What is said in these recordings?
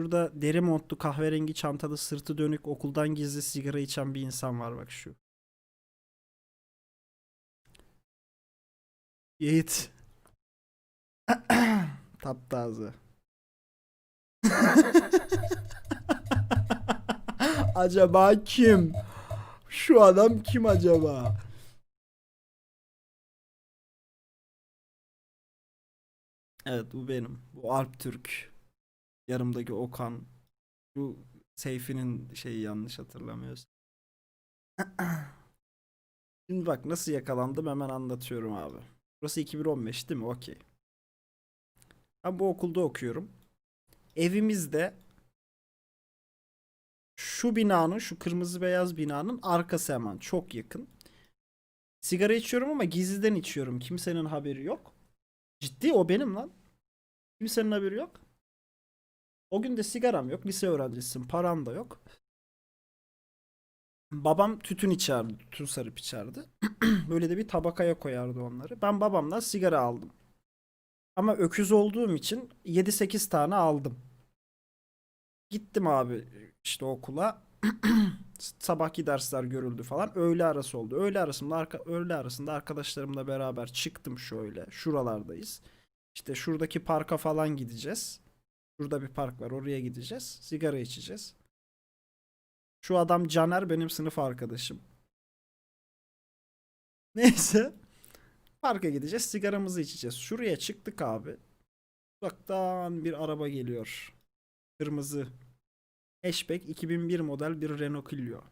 Şurada deri montlu kahverengi çantalı sırtı dönük okuldan gizli sigara içen bir insan var bak şu. Yiğit. Taptazı. acaba kim? Şu adam kim acaba? Evet bu benim. Bu Alp Türk. Yarımdaki Okan. Bu Seyfi'nin şeyi yanlış hatırlamıyorsam. Şimdi bak nasıl yakalandım hemen anlatıyorum abi. Burası 2015 değil mi? Okey. Ben bu okulda okuyorum. Evimizde şu binanın, şu kırmızı beyaz binanın arkası hemen çok yakın. Sigara içiyorum ama gizliden içiyorum. Kimsenin haberi yok. Ciddi o benim lan. Kimsenin haberi yok. O gün de sigaram yok. Lise öğrencisisin. Param da yok. Babam tütün içerdi. Tütün sarıp içerdi. Böyle de bir tabakaya koyardı onları. Ben babamdan sigara aldım. Ama öküz olduğum için 7-8 tane aldım. Gittim abi işte okula. Sabahki dersler görüldü falan. Öğle arası oldu. Öğle arasında arka, öğle arasında arkadaşlarımla beraber çıktım şöyle. Şuralardayız. İşte şuradaki parka falan gideceğiz. Şurada bir park var. Oraya gideceğiz. Sigara içeceğiz. Şu adam Caner benim sınıf arkadaşım. Neyse. Parka gideceğiz. Sigaramızı içeceğiz. Şuraya çıktık abi. Uzaktan bir araba geliyor. Kırmızı. Hatchback 2001 model bir Renault Clio.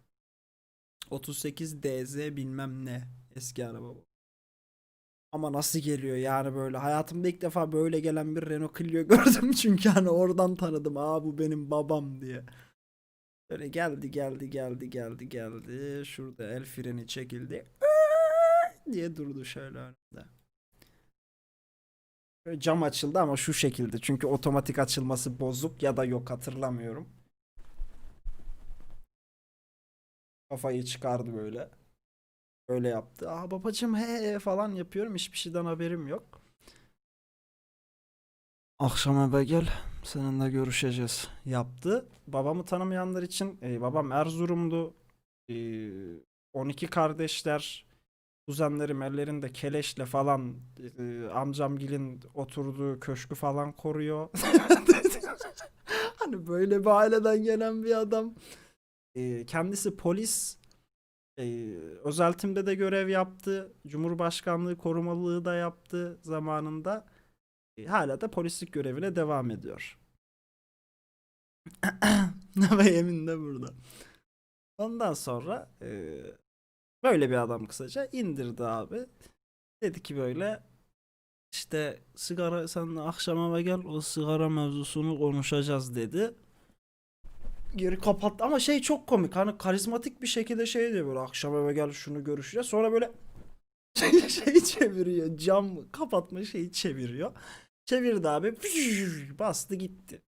38 DZ bilmem ne. Eski araba bu. Ama nasıl geliyor yani böyle. Hayatımda ilk defa böyle gelen bir Renault Clio gördüm. Çünkü hani oradan tanıdım. Aa bu benim babam diye. Böyle geldi geldi geldi geldi geldi. Şurada el freni çekildi. diye durdu şöyle önümde. Böyle cam açıldı ama şu şekilde. Çünkü otomatik açılması bozuk ya da yok hatırlamıyorum. Kafayı çıkardı böyle. Öyle yaptı. Aa babacım he falan yapıyorum. Hiçbir şeyden haberim yok. Akşam eve gel. Seninle görüşeceğiz. Yaptı. Babamı tanımayanlar için e, babam Erzurumlu. E, 12 kardeşler. Kuzenlerim ellerinde keleşle falan e, amcamgilin oturduğu köşkü falan koruyor. hani böyle bir aileden gelen bir adam. E, kendisi polis. E, özeltimde de görev yaptı. Cumhurbaşkanlığı korumalılığı da yaptı zamanında. E, hala da polislik görevine devam ediyor. Ve yemin de burada. Ondan sonra e, böyle bir adam kısaca indirdi abi. Dedi ki böyle işte sigara sen akşam eve gel o sigara mevzusunu konuşacağız dedi. Geri kapattı ama şey çok komik hani karizmatik bir şekilde şey diyor böyle akşam eve gel şunu görüşeceğiz sonra böyle şey çeviriyor cam kapatma şeyi çeviriyor. Çevirdi abi bastı gitti.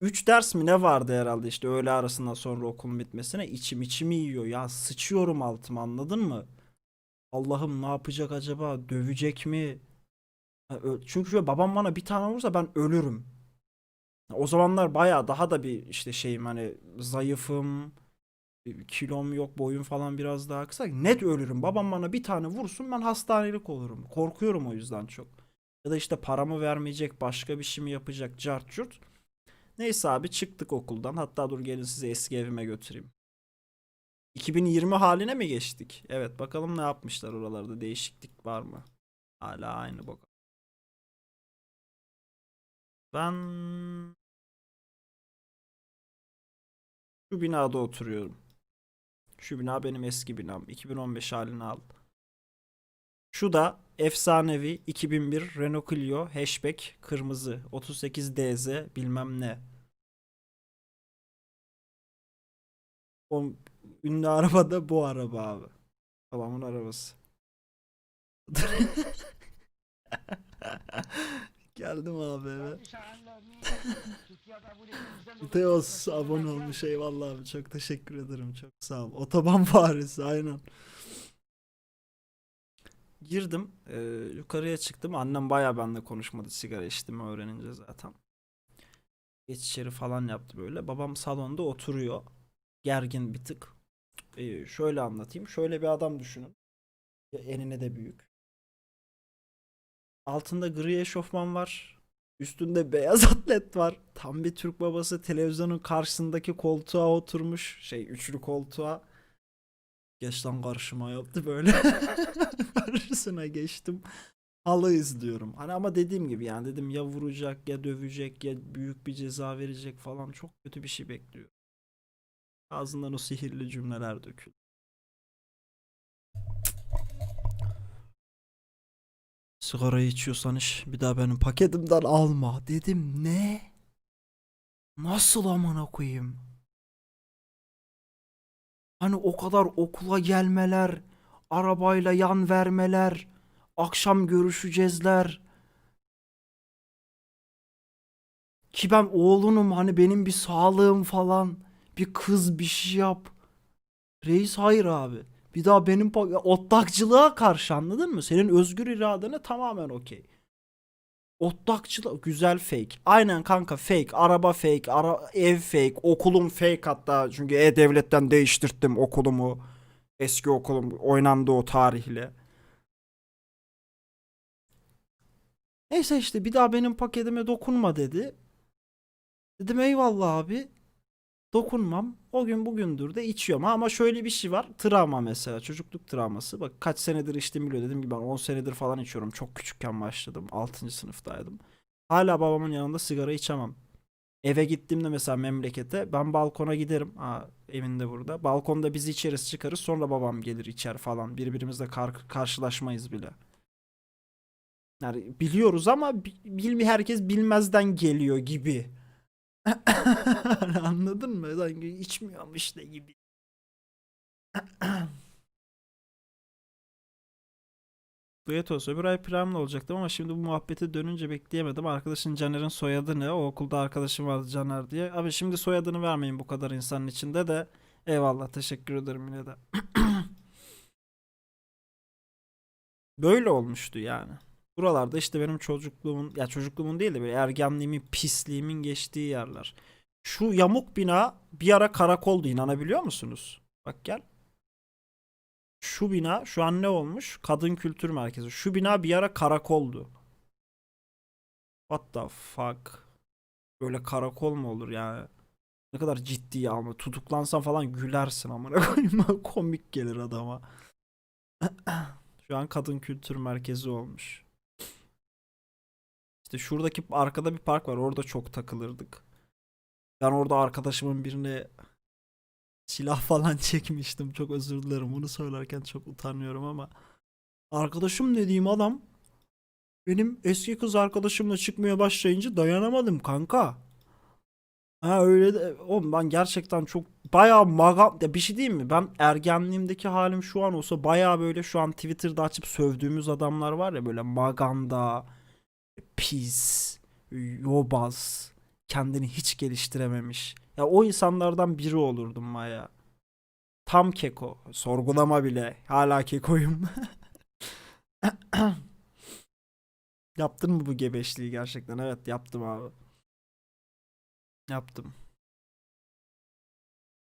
3 ders mi ne vardı herhalde işte öğle arasından sonra okulun bitmesine içim içimi yiyor ya sıçıyorum altıma anladın mı? Allah'ım ne yapacak acaba dövecek mi? Çünkü babam bana bir tane vursa ben ölürüm. O zamanlar baya daha da bir işte şeyim hani zayıfım, kilom yok, boyum falan biraz daha kısa. Net ölürüm. Babam bana bir tane vursun ben hastanelik olurum. Korkuyorum o yüzden çok. Ya da işte paramı vermeyecek, başka bir şey mi yapacak, cart curt. Neyse abi çıktık okuldan. Hatta dur gelin sizi eski evime götüreyim. 2020 haline mi geçtik? Evet bakalım ne yapmışlar oralarda. Değişiklik var mı? Hala aynı bak. Ben şu binada oturuyorum. Şu bina benim eski binam. 2015 halini al. Şu da efsanevi 2001 Renault Clio hatchback kırmızı 38 DZ bilmem ne. O ünlü araba da bu araba abi. Babamın arabası. Geldim abi eve. Teos abone olmuş eyvallah abi çok teşekkür ederim çok sağ ol. Otoban faresi aynen. Girdim e, yukarıya çıktım annem baya benimle konuşmadı sigara içtiğimi öğrenince zaten. Geç içeri falan yaptı böyle. Babam salonda oturuyor. Gergin bir tık. Ee, şöyle anlatayım. Şöyle bir adam düşünün. Enine de büyük. Altında gri eşofman var. Üstünde beyaz atlet var. Tam bir Türk babası televizyonun karşısındaki koltuğa oturmuş. Şey üçlü koltuğa. Geç karşıma yaptı böyle. Karşısına geçtim. Halı izliyorum. Hani ama dediğim gibi yani dedim ya vuracak ya dövecek ya büyük bir ceza verecek falan çok kötü bir şey bekliyor. Ağzından o sihirli cümleler döküldü. Sigarayı içiyorsan iş bir daha benim paketimden alma dedim ne? Nasıl amına koyayım? Hani o kadar okula gelmeler, arabayla yan vermeler, akşam görüşeceğizler. Ki ben oğlunum hani benim bir sağlığım falan, bir kız bir şey yap. Reis hayır abi. Bir daha benim otlakçılığa karşı anladın mı? Senin özgür iradene tamamen okey. Otlakçılık güzel fake. Aynen kanka fake. Araba fake, ara ev fake, okulum fake hatta çünkü e-devletten değiştirttim okulumu. Eski okulum oynandı o tarihle. Neyse işte bir daha benim paketime dokunma dedi. Dedim eyvallah abi. Dokunmam. O gün bugündür de içiyorum. Ama şöyle bir şey var. Travma mesela. Çocukluk travması. Bak kaç senedir içtiğimi biliyor. Dediğim gibi ben 10 senedir falan içiyorum. Çok küçükken başladım. 6. sınıftaydım. Hala babamın yanında sigara içemem. Eve gittiğimde mesela memlekete ben balkona giderim. Aa, evinde burada. Balkonda biz içeriz çıkarız. Sonra babam gelir içer falan. Birbirimizle kar- karşılaşmayız bile. Yani biliyoruz ama bi- bilmi herkes bilmezden geliyor gibi. Anladın mı? Sanki içmiyorum işte gibi. Duyet olsa öbür ay planlı olacaktım ama şimdi bu muhabbete dönünce bekleyemedim. Arkadaşın Caner'in soyadı ne? O okulda arkadaşım vardı Caner diye. Abi şimdi soyadını vermeyin bu kadar insanın içinde de. Eyvallah teşekkür ederim yine de. Böyle olmuştu yani. Buralarda işte benim çocukluğumun ya çocukluğumun değil de böyle ergenliğimin, pisliğimin geçtiği yerler. Şu yamuk bina bir ara karakoldu inanabiliyor musunuz? Bak gel. Şu bina şu an ne olmuş? Kadın Kültür Merkezi. Şu bina bir ara karakoldu. What the fuck? Böyle karakol mu olur yani? Ne kadar ciddi ama tutuklansan falan gülersin amına koyayım. Komik gelir adama. Şu an Kadın Kültür Merkezi olmuş. İşte şuradaki arkada bir park var. Orada çok takılırdık. Ben orada arkadaşımın birine silah falan çekmiştim. Çok özür dilerim. Bunu söylerken çok utanıyorum ama arkadaşım dediğim adam benim eski kız arkadaşımla çıkmaya başlayınca dayanamadım kanka. Ha öyle de oğlum ben gerçekten çok bayağı maga ya bir şey diyeyim mi? Ben ergenliğimdeki halim şu an olsa bayağı böyle şu an Twitter'da açıp sövdüğümüz adamlar var ya böyle maganda, pis, yobaz, kendini hiç geliştirememiş. Ya o insanlardan biri olurdum Maya. Tam keko. Sorgulama bile. Hala kekoyum. Yaptın mı bu gebeşliği gerçekten? Evet yaptım abi. Yaptım.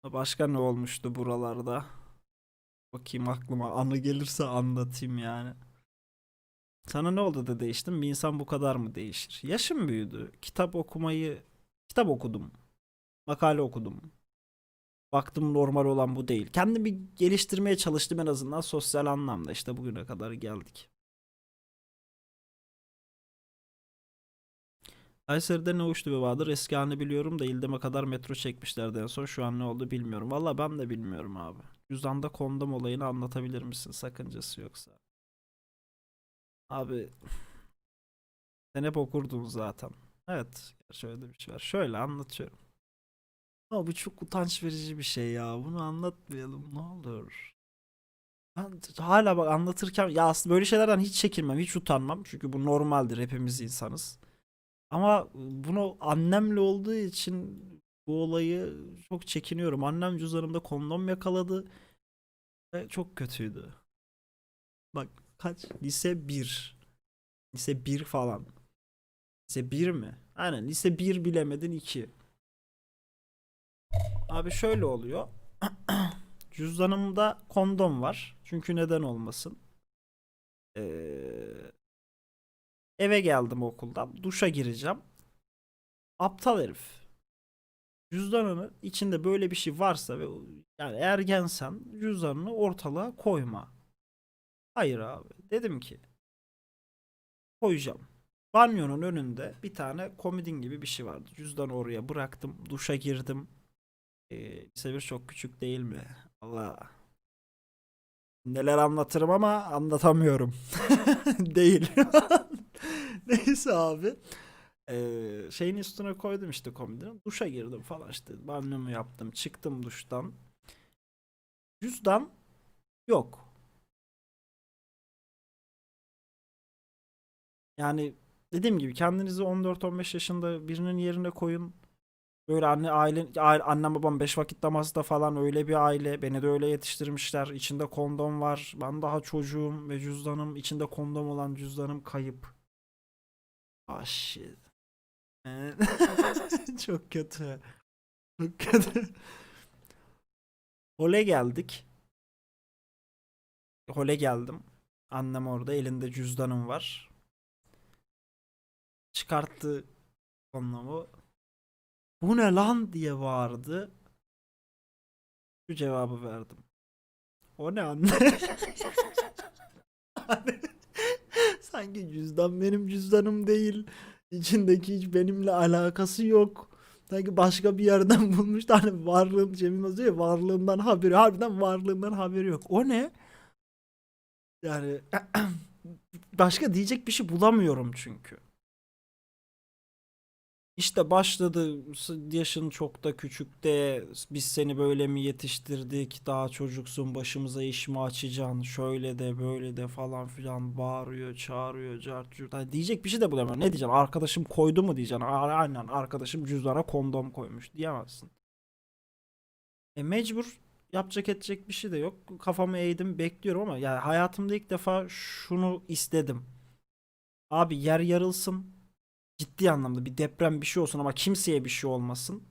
Başka ne olmuştu buralarda? Bakayım aklıma anı gelirse anlatayım yani. Sana ne oldu da değiştin? Bir insan bu kadar mı değişir? Yaşım büyüdü. Kitap okumayı kitap okudum. Makale okudum. Baktım normal olan bu değil. Kendimi geliştirmeye çalıştım en azından sosyal anlamda. İşte bugüne kadar geldik. Kayseri'de ne uçtu be Bahadır? Eski halini biliyorum da İldem'e kadar metro çekmişlerdi en son. Şu an ne oldu bilmiyorum. Valla ben de bilmiyorum abi. Cüzdanda kondom olayını anlatabilir misin? Sakıncası yoksa. Abi sen hep okurdun zaten. Evet. Şöyle bir şey var. Şöyle anlatıyorum. Ama bu çok utanç verici bir şey ya. Bunu anlatmayalım ne olur. Ben hala bak anlatırken ya aslında böyle şeylerden hiç çekinmem, hiç utanmam. Çünkü bu normaldir. Hepimiz insanız. Ama bunu annemle olduğu için bu olayı çok çekiniyorum. Annem cüzdanımda kondom yakaladı ve çok kötüydü. Bak kaç? Lise 1. Lise 1 falan. Lise 1 mi? Aynen lise 1 bilemedin 2. Abi şöyle oluyor. Cüzdanımda kondom var. Çünkü neden olmasın. Ee, eve geldim okuldan. Duşa gireceğim. Aptal herif. Cüzdanını içinde böyle bir şey varsa ve yani ergensen cüzdanını ortalığa koyma. Hayır abi. Dedim ki koyacağım. Banyonun önünde bir tane komodin gibi bir şey vardı. Cüzdanı oraya bıraktım. Duşa girdim. Ee, lise çok küçük değil mi? Allah. Neler anlatırım ama anlatamıyorum. değil. Neyse abi. Ee, şeyin üstüne koydum işte komodini. Duşa girdim falan işte. Banyomu yaptım. Çıktım duştan. Cüzdan yok. Yani dediğim gibi kendinizi 14-15 yaşında birinin yerine koyun. Böyle anne aile, aile annem babam 5 vakit namazda falan öyle bir aile. Beni de öyle yetiştirmişler. İçinde kondom var. Ben daha çocuğum ve cüzdanım içinde kondom olan cüzdanım kayıp. Ah shit. Çok kötü. Çok kötü. Hole geldik. Hole geldim. Annem orada elinde cüzdanım var. Çıkarttı kondomu. Bu ne lan diye bağırdı. Şu cevabı verdim. O ne anne? Hani Sanki cüzdan benim cüzdanım değil. İçindeki hiç benimle alakası yok. Sanki başka bir yerden bulmuş da hani varlığın Cemil ya varlığından haberi. Harbiden varlığından haberi yok. O ne? Yani başka diyecek bir şey bulamıyorum çünkü. İşte başladı yaşın çok da küçük de biz seni böyle mi yetiştirdik daha çocuksun başımıza iş mi açacaksın şöyle de böyle de falan filan bağırıyor çağırıyor cart curt. Hani diyecek bir şey de bulamıyorum ne diyeceksin arkadaşım koydu mu diyeceksin aynen arkadaşım cüzdana kondom koymuş diyemezsin. E mecbur yapacak edecek bir şey de yok kafamı eğdim bekliyorum ama yani hayatımda ilk defa şunu istedim. Abi yer yarılsın ciddi anlamda bir deprem bir şey olsun ama kimseye bir şey olmasın.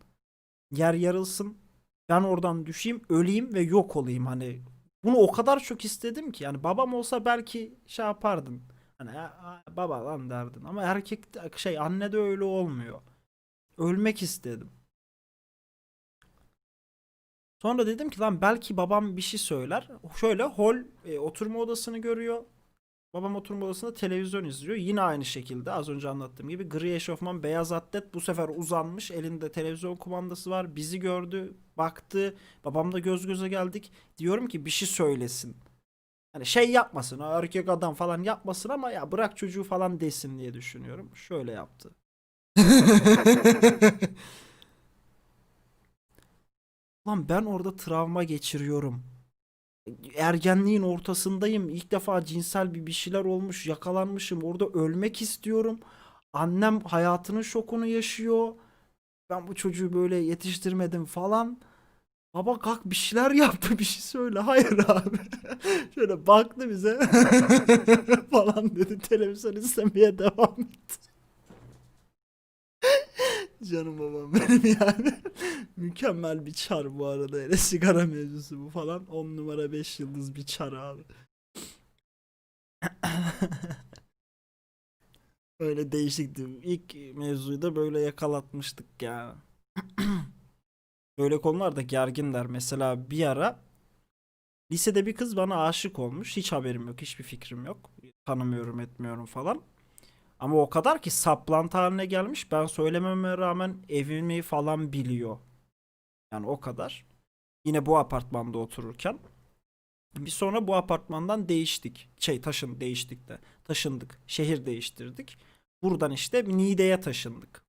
Yer yarılsın. Ben oradan düşeyim, öleyim ve yok olayım hani. Bunu o kadar çok istedim ki yani babam olsa belki şey yapardın. Hani "Ya, a- baba lan derdin ama erkek şey anne de öyle olmuyor. Ölmek istedim. Sonra dedim ki lan belki babam bir şey söyler. Şöyle hol e, oturma odasını görüyor. Babam oturma odasında televizyon izliyor. Yine aynı şekilde az önce anlattığım gibi gri eşofman beyaz atlet bu sefer uzanmış. Elinde televizyon kumandası var. Bizi gördü, baktı. Babamla göz göze geldik. Diyorum ki bir şey söylesin. Hani şey yapmasın, "Aa, erkek adam falan yapmasın ama ya bırak çocuğu falan desin diye düşünüyorum. Şöyle yaptı. Lan ben orada travma geçiriyorum ergenliğin ortasındayım. İlk defa cinsel bir bir şeyler olmuş, yakalanmışım. Orada ölmek istiyorum. Annem hayatının şokunu yaşıyor. Ben bu çocuğu böyle yetiştirmedim falan. Baba kalk bir şeyler yaptı bir şey söyle. Hayır abi. Şöyle baktı bize falan dedi. Televizyon izlemeye devam etti. Canım babam benim yani. Mükemmel bir çar bu arada. Hele sigara mevzusu bu falan. 10 numara 5 yıldız bir çar abi. Öyle değişikti. İlk mevzuyu da böyle yakalatmıştık ya. Böyle konularda gerginler. Mesela bir ara lisede bir kız bana aşık olmuş. Hiç haberim yok, hiçbir fikrim yok. Tanımıyorum, etmiyorum falan. Ama o kadar ki saplantı haline gelmiş. Ben söylememe rağmen evimi falan biliyor. Yani o kadar. Yine bu apartmanda otururken. Bir sonra bu apartmandan değiştik. Şey taşın değiştik de. Taşındık. Şehir değiştirdik. Buradan işte Niğde'ye taşındık.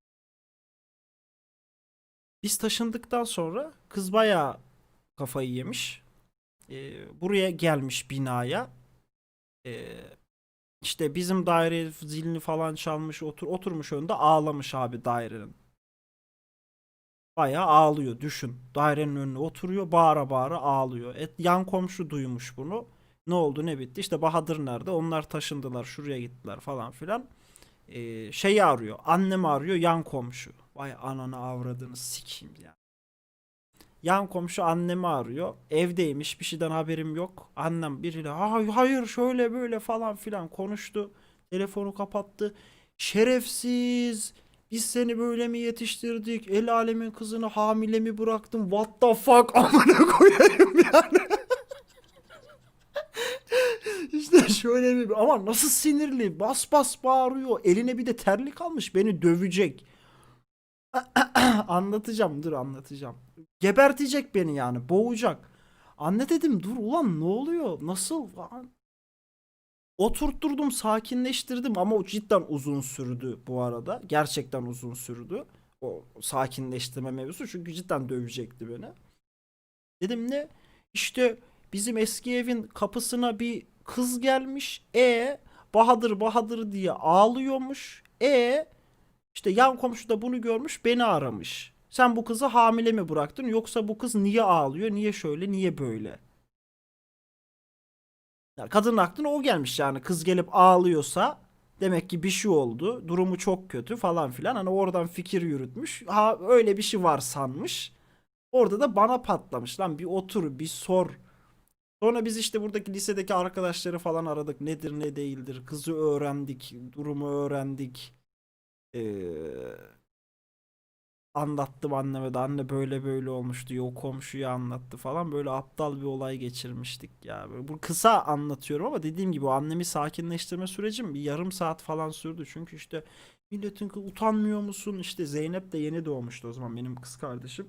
Biz taşındıktan sonra kız bayağı kafayı yemiş. Ee, buraya gelmiş binaya. Ee, işte bizim daire zilini falan çalmış otur oturmuş önünde ağlamış abi dairenin. Bayağı ağlıyor düşün. Dairenin önüne oturuyor bağıra bağıra ağlıyor. Et, yan komşu duymuş bunu. Ne oldu ne bitti işte Bahadır nerede? Onlar taşındılar şuraya gittiler falan filan. Ee, şeyi arıyor. Annem arıyor yan komşu. Vay ananı avradını sikeyim ya. Yan komşu annemi arıyor. Evdeymiş bir şeyden haberim yok. Annem biriyle "Hay- hayır şöyle böyle falan filan konuştu. Telefonu kapattı. Şerefsiz. Biz seni böyle mi yetiştirdik? El alemin kızını hamile mi bıraktın? What the fuck amına koyayım yani. İşte şöyle bir ama nasıl sinirli bas bas bağırıyor eline bir de terlik almış beni dövecek anlatacağım dur anlatacağım gebertecek beni yani boğacak anne dedim dur ulan ne oluyor nasıl falan. oturtturdum sakinleştirdim ama o cidden uzun sürdü bu arada gerçekten uzun sürdü o sakinleştirme mevzusu çünkü cidden dövecekti beni dedim ne işte bizim eski evin kapısına bir kız gelmiş. E Bahadır Bahadır diye ağlıyormuş. E işte yan komşu da bunu görmüş beni aramış. Sen bu kızı hamile mi bıraktın yoksa bu kız niye ağlıyor? Niye şöyle niye böyle? Ya kadının aklına o gelmiş yani kız gelip ağlıyorsa demek ki bir şey oldu. Durumu çok kötü falan filan. Hani oradan fikir yürütmüş. Ha öyle bir şey var sanmış. Orada da bana patlamış lan bir otur bir sor. Sonra biz işte buradaki lisedeki arkadaşları falan aradık. Nedir ne değildir. Kızı öğrendik. Durumu öğrendik. Ee, anlattım anneme de anne böyle böyle olmuş diyor. O komşuya anlattı falan. Böyle aptal bir olay geçirmiştik ya. Böyle bu kısa anlatıyorum ama dediğim gibi o annemi sakinleştirme sürecim bir yarım saat falan sürdü. Çünkü işte milletin utanmıyor musun? İşte Zeynep de yeni doğmuştu o zaman benim kız kardeşim.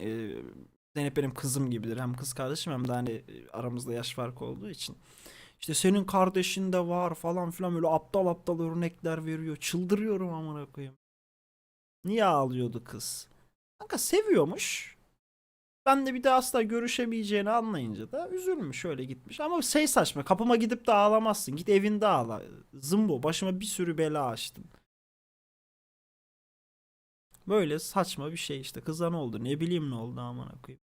Ee, Zeynep benim kızım gibidir. Hem kız kardeşim hem de hani aramızda yaş farkı olduğu için. İşte senin kardeşin de var falan filan böyle aptal aptal örnekler veriyor. Çıldırıyorum amına koyayım. Niye ağlıyordu kız? Kanka seviyormuş. Ben de bir de asla görüşemeyeceğini anlayınca da üzülmüş öyle gitmiş. Ama şey saçma kapıma gidip de ağlamazsın. Git evinde ağla. Zımbo başıma bir sürü bela açtın. Böyle saçma bir şey işte. Kıza ne oldu? Ne bileyim ne oldu amına koyayım.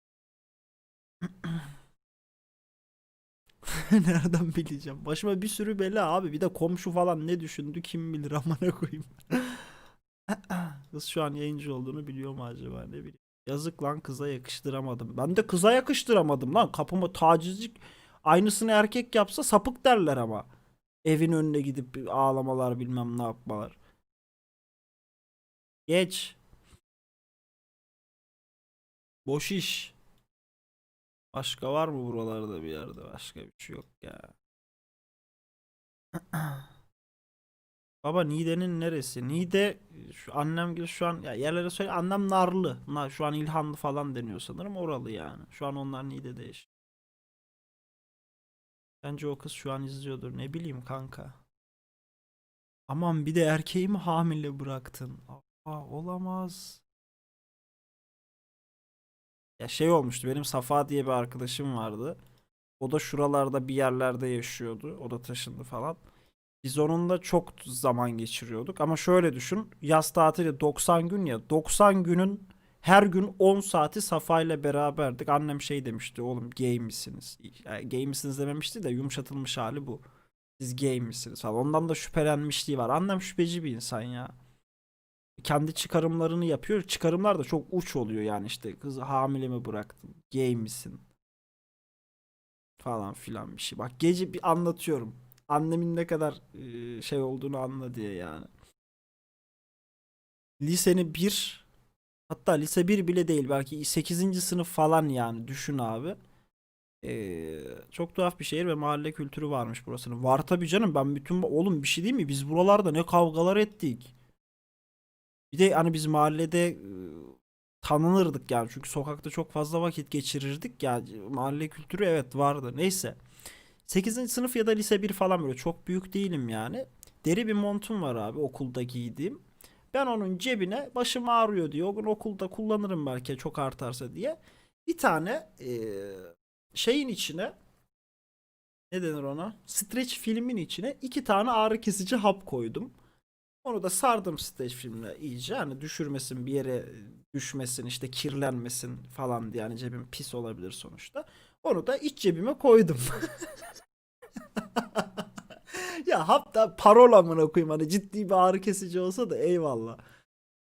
Nereden bileceğim? Başıma bir sürü bela abi. Bir de komşu falan ne düşündü kim bilir amına koyayım. Kız şu an yayıncı olduğunu biliyor mu acaba ne bileyim. Yazık lan kıza yakıştıramadım. Ben de kıza yakıştıramadım lan. Kapıma tacizlik aynısını erkek yapsa sapık derler ama. Evin önüne gidip ağlamalar bilmem ne yapmalar. Geç. Boş iş. Başka var mı buralarda bir yerde? Başka bir şey yok ya. Baba Niğde'nin neresi? Niğde şu annem gibi şu an ya yerlere söyle annem Narlı. Na, şu an İlhanlı falan deniyor sanırım oralı yani. Şu an onlar Niğde'de yaşıyor. Bence o kız şu an izliyordur. Ne bileyim kanka. Aman bir de erkeği mi hamile bıraktın? Aa, olamaz. Ya şey olmuştu benim Safa diye bir arkadaşım vardı. O da şuralarda bir yerlerde yaşıyordu. O da taşındı falan. Biz onunla çok zaman geçiriyorduk. Ama şöyle düşün. Yaz tatili 90 gün ya. 90 günün her gün 10 saati Safa ile beraberdik. Annem şey demişti. Oğlum gay misiniz? Yani gay misiniz dememişti de yumuşatılmış hali bu. Siz gay misiniz falan. Ondan da şüphelenmişliği var. Annem şüpheci bir insan ya kendi çıkarımlarını yapıyor. Çıkarımlar da çok uç oluyor yani işte kız hamile mi bıraktın? Gay misin? Falan filan bir şey. Bak gece bir anlatıyorum. Annemin ne kadar şey olduğunu anla diye yani. Lisenin bir hatta lise bir bile değil belki 8. sınıf falan yani düşün abi. Ee, çok tuhaf bir şehir ve mahalle kültürü varmış burasının. Var tabii canım ben bütün oğlum bir şey değil mi? Biz buralarda ne kavgalar ettik. Bir de hani biz mahallede tanınırdık yani. Çünkü sokakta çok fazla vakit geçirirdik ya. Mahalle kültürü evet vardı. Neyse. 8. sınıf ya da lise 1 falan böyle çok büyük değilim yani. Deri bir montum var abi okulda giydiğim. Ben onun cebine başım ağrıyor diye o gün okulda kullanırım belki çok artarsa diye. Bir tane e, şeyin içine ne denir ona? Streç filmin içine iki tane ağrı kesici hap koydum. Onu da sardım streç filmle iyice. Hani düşürmesin bir yere düşmesin işte kirlenmesin falan diye. Yani cebim pis olabilir sonuçta. Onu da iç cebime koydum. ya hatta parola amına koyayım hani ciddi bir ağrı kesici olsa da eyvallah.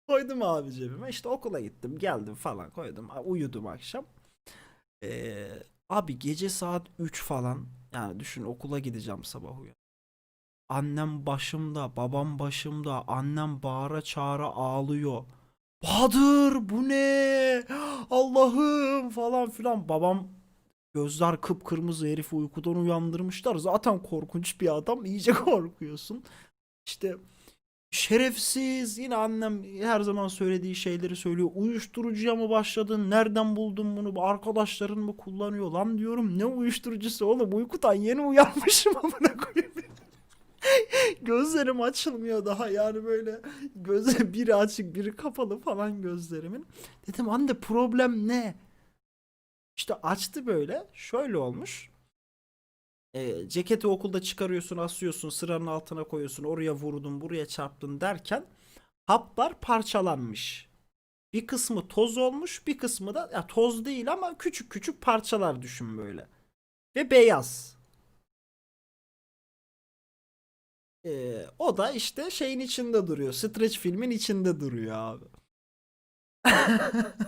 Koydum abi cebime. İşte okula gittim, geldim falan koydum. Uyudum akşam. Ee, abi gece saat 3 falan. Yani düşün okula gideceğim sabah uyan. Annem başımda, babam başımda. Annem bağıra çağıra ağlıyor. Bahadır bu ne? Allah'ım falan filan. Babam gözler kıpkırmızı herifi uykudan uyandırmışlar. Zaten korkunç bir adam. İyice korkuyorsun. İşte şerefsiz yine annem her zaman söylediği şeyleri söylüyor. Uyuşturucuya mı başladın? Nereden buldun bunu? Bu Arkadaşların mı kullanıyor? Lan diyorum ne uyuşturucusu oğlum? Uykudan yeni uyanmışım amına koyayım. Gözlerim açılmıyor daha yani böyle göze biri açık biri kapalı falan gözlerimin. Dedim anne problem ne? İşte açtı böyle şöyle olmuş. E, ceketi okulda çıkarıyorsun asıyorsun sıranın altına koyuyorsun oraya vurdun buraya çarptın derken haplar parçalanmış. Bir kısmı toz olmuş bir kısmı da ya toz değil ama küçük küçük parçalar düşün böyle. Ve beyaz. Ee, o da işte şeyin içinde duruyor. Stretch filmin içinde duruyor abi.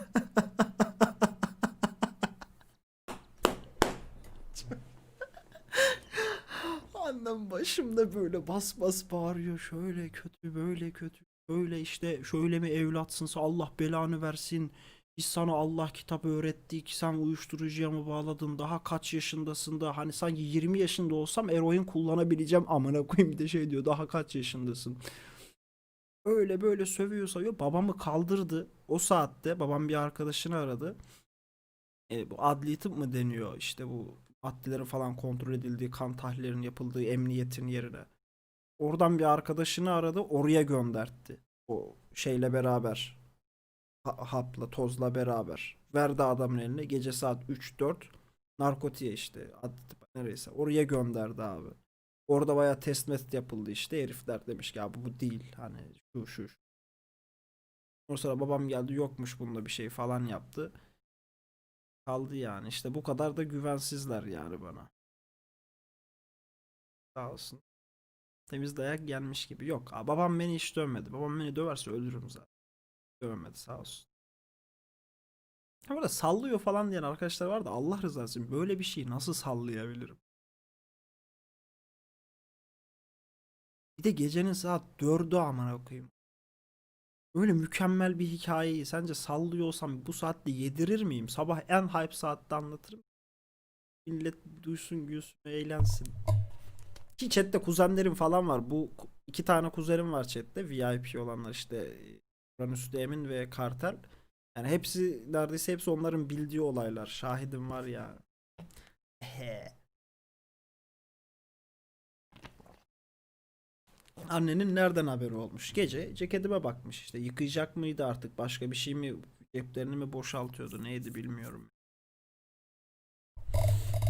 Annem başımda böyle bas bas bağırıyor. Şöyle kötü, böyle kötü. Böyle işte şöyle mi evlatsınsa Allah belanı versin. Biz sana Allah kitabı öğrettik. Sen uyuşturucuya mı bağladın? Daha kaç yaşındasın da? Hani sanki 20 yaşında olsam eroin kullanabileceğim. Amına koyayım bir de şey diyor. Daha kaç yaşındasın? Öyle böyle sövüyor sayıyor. Babamı kaldırdı. O saatte babam bir arkadaşını aradı. E, bu adli tıp mı deniyor? İşte bu maddelerin falan kontrol edildiği, kan tahlillerinin yapıldığı emniyetin yerine. Oradan bir arkadaşını aradı. Oraya göndertti. O şeyle beraber hapla, tozla beraber. Verdi adamın eline gece saat 3-4 narkotiğe işte nereyse oraya gönderdi abi. Orada baya test mest yapıldı işte herifler demiş ki abi bu değil hani şu şu şu. Ondan sonra babam geldi yokmuş bunda bir şey falan yaptı. Kaldı yani işte bu kadar da güvensizler yani bana. Sağ olsun. Temiz dayak gelmiş gibi. Yok. Babam beni hiç dövmedi. Babam beni döverse ölürüm zaten. Dövmedi sağ olsun. Ha burada sallıyor falan diyen arkadaşlar var da Allah rızası için böyle bir şeyi nasıl sallayabilirim? Bir de gecenin saat 4'ü amına koyayım. Öyle mükemmel bir hikayeyi sence sallıyorsam bu saatte yedirir miyim? Sabah en hype saatte anlatırım. Millet duysun, gülsün, eğlensin. Ki chatte kuzenlerim falan var. Bu iki tane kuzenim var chatte. VIP olanlar işte Uranüs'te Emin ve Kartel. Yani hepsi neredeyse hepsi onların bildiği olaylar. Şahidim var ya. Annenin nereden haberi olmuş? Gece ceketime bakmış işte. Yıkayacak mıydı artık? Başka bir şey mi? Ceplerini mi boşaltıyordu? Neydi bilmiyorum.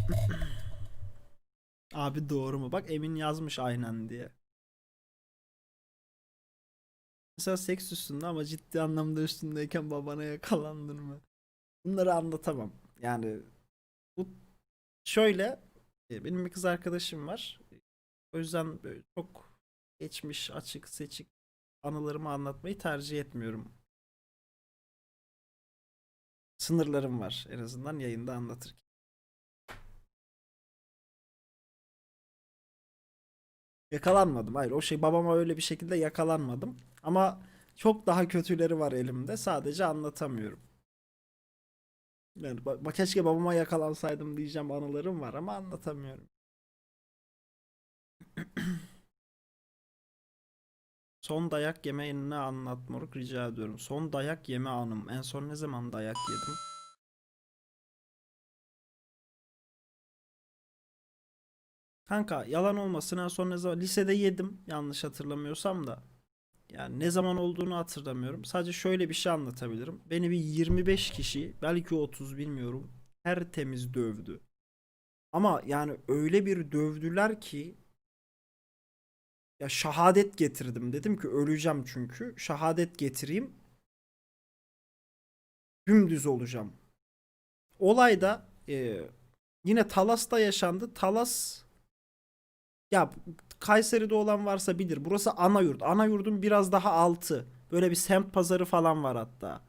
Abi doğru mu? Bak Emin yazmış aynen diye. Mesela seks üstünde ama ciddi anlamda üstündeyken babana yakalandın mı? Bunları anlatamam. Yani bu şöyle e, benim bir kız arkadaşım var. O yüzden böyle çok geçmiş, açık, seçik anılarımı anlatmayı tercih etmiyorum. Sınırlarım var en azından yayında anlatırken. Yakalanmadım. Hayır o şey babama öyle bir şekilde yakalanmadım. Ama çok daha kötüleri var elimde. Sadece anlatamıyorum. Yani bak, keşke babama yakalansaydım diyeceğim anılarım var ama anlatamıyorum. Son dayak yeme ne anlat moruk rica ediyorum. Son dayak yeme anım. En son ne zaman dayak yedim? Kanka yalan olmasın en son ne zaman lisede yedim yanlış hatırlamıyorsam da. Yani ne zaman olduğunu hatırlamıyorum. Sadece şöyle bir şey anlatabilirim. Beni bir 25 kişi belki 30 bilmiyorum tertemiz dövdü. Ama yani öyle bir dövdüler ki ya şahadet getirdim. Dedim ki öleceğim çünkü. Şahadet getireyim. Dümdüz olacağım. Olay da e, yine Talas'ta yaşandı. Talas ya Kayseri'de olan varsa bilir. Burası ana yurt. Ana yurdun biraz daha altı. Böyle bir semt pazarı falan var hatta.